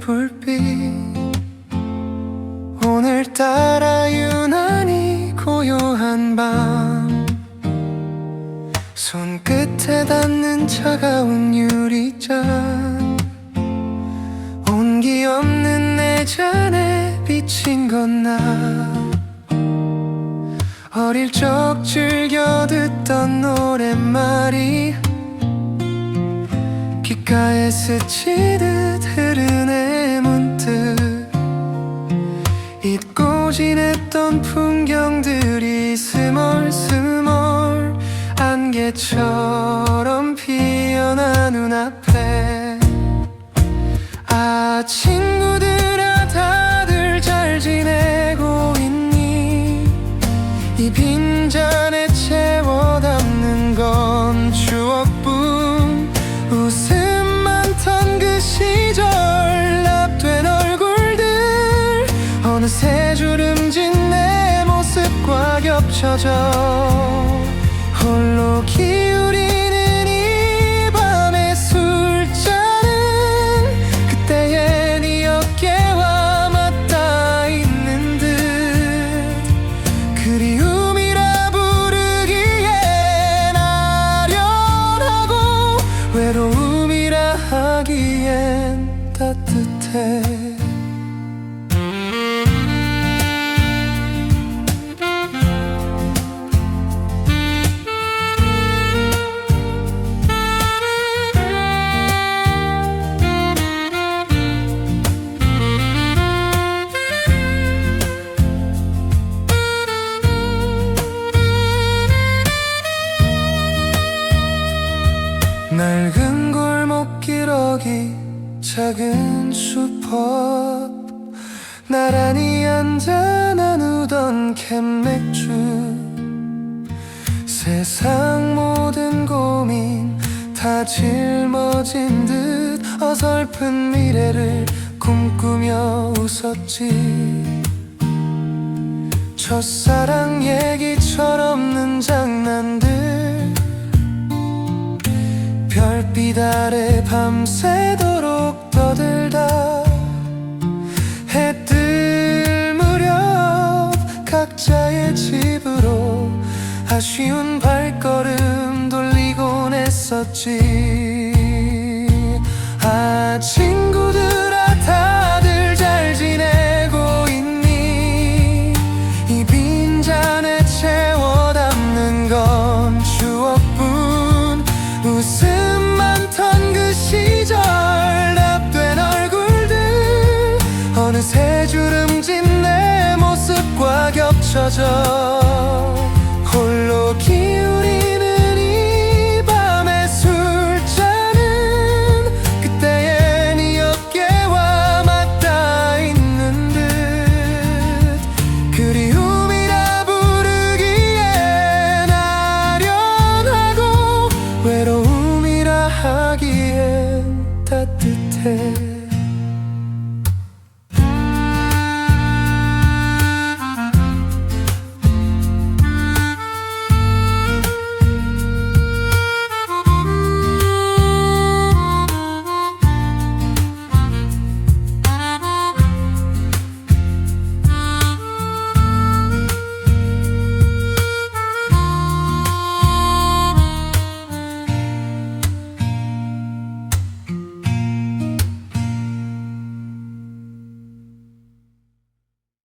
불빛. 오늘따라 유난히 고요한 밤. 손끝에 닿는 차가운 유리잔. 온기 없는 내 잔에 비친 건 나. 어릴 적 즐겨 듣던 노랫말이 귓가에 스치듯 흐르네 문득. 잊고 지냈던 풍경들이 스멀스멀 안개처럼 피어나 눈앞에. 아 친구들아 다들 잘 지내고 있니? 이빈 모습 낡은 골목 기러기 작은 슈퍼 나란히 앉아 나누던 캔맥주. 세상 모든 고민 다 짊어진 듯 어설픈 미래를 꿈꾸며 웃었지. 첫사랑 얘기처럼 없는 장난들 아래 밤새도록 떠들다 해 뜰 무렵 각자의 집으로 아쉬운 발걸음 돌리곤 했었지. 아친 어느